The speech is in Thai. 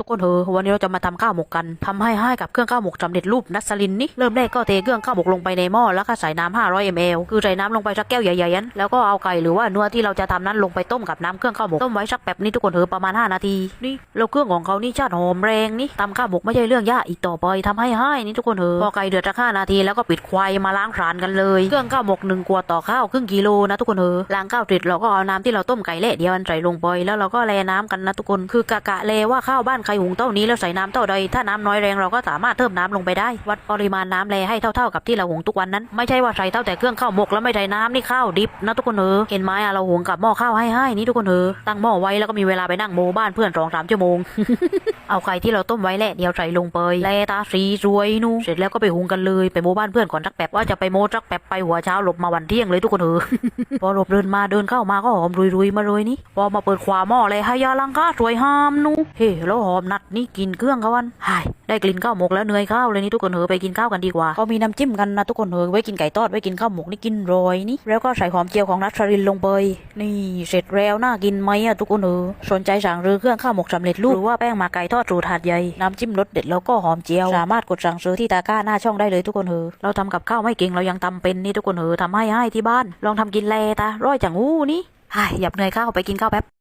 ทุกคนเถอะวันนี้เราจะมาทำข้าวหมกกันทำให้ให้กับเครื่องข้าวหมกสำเร็จรูปนัสลินนี่เริ่มแรกก็เทเครื่องข้าวหมกลงไปในหม้อแล้วก็ใส่น้ำ500 ml คือใส่น้ำลงไปสักแก้วใหญ่ๆนั้นแล้วก็เอาไก่หรือว่าเนื้อที่เราจะทำนั้นลงไปต้มกับน้ำเครื่องข้าวหมกต้มไว้สักแบบนี้ทุกคนเถอะประมาณ 5 นาทีนี่แล้วเครื่องของเขานี่ชาติหอมแรงนี่ทำข้าวหมกไม่ใช่เรื่องยากอีกต่อไปทำให้ให้นี่ทุกคนเถอะพอไก่เดือดสักห้านาทีแล้วก็ปิดควายมาล้างผลาญกันเลยเครื่องข้าวหมกหนึ่งขวดต่อข้าวครึ่งกิโลนะทุกคนเถอะล้างข้าวเสร็จเราก็เอาน้ำที่เราต้มไก่เละเดียวมันใส่ลงไปแล้วเราก็แลน้ำกันนะทุกคนคือกะกะเลว่าข้าวบ้านใครหุงเท่านี้แล้วใส่น้ำเท่าใด ถ้าน้ำน้อยแรงเราก็สามารถเพิ่มน้ำลงไปได้ วัดปริมาณน้ำแลให้เท่าๆกับที่เราหุงทุกวันนั้น ไม่ใช่ว่าใส่เท่าแต่เครื่องข้าวหมกแล้วไม่ใส่น้ำนี่ข้าวดิบนะทุกคนเถอเห็นไหมเราหุงกับหม้อข้าวให้ให้นี่ทุกคนเถอตั้งหม้อไว้แล้วก็มีเวลาไปนั่งโมบ้านเพื่อนสองสามชั่วโมง เอาไก่ที่เราต้มไว้แหละเดี๋ยวใส่ลงไปแลตาสีรวยนู่เสร็จแล้วก็ไปหุงกันเลยไปโมบ้านเพื่อนก่อนสักแป๊บว่าจะไปโมสักแป๊บไปหัวเช้าหลบมาวันเที่ยงเลยทุกคนเถอพอหลบเดินมาเดินเข้ามาก็หอมรุยๆมาเลยนี่พอมาเปิดขวาหม้อเลยให้ยาลังกาสวยหามนูเฮ้แล้วหอมนัดนี่กินเครื่องเขาวันหายได้กลิ่นข้าวหมกแล้วเหนื่อยข้าวเลยนี่ทุกคนเถอะไปกินข้าวกันดีกว่าเขามีน้ำจิ้มกันนะทุกคนเถอะไว้กินไก่ทอดไว้กินข้าวหมกนี่กินโรยนี่แล้วก็ใส่หอมเจียวของนัทชรินลงไปนี่เสร็จแล้วน่ากินไหมอะทุกคนเถอะสนใจสั่งซื้อเครื่องข้าวหมกสำเร็จรูปหรือว่าแป้งหมาไก่ทอดสูตรถาดใหญ่น้ำจิ้มรสเด็ดแล้วก็หอมเจียว สามารถกดสั่งซื้อที่ตะก้าหน้าช่องได้เลยทุกคนเถอะเราทำกับข้าวไม่เก่งเรายังทำเป็นนี่ทุกคนเถอะทำให้ให้ที่บ้าน ลองทำกินแลตาร้อยจังอู้นี่หายหยับเหนื่อยข้าวไปกินข้าวแป๊บ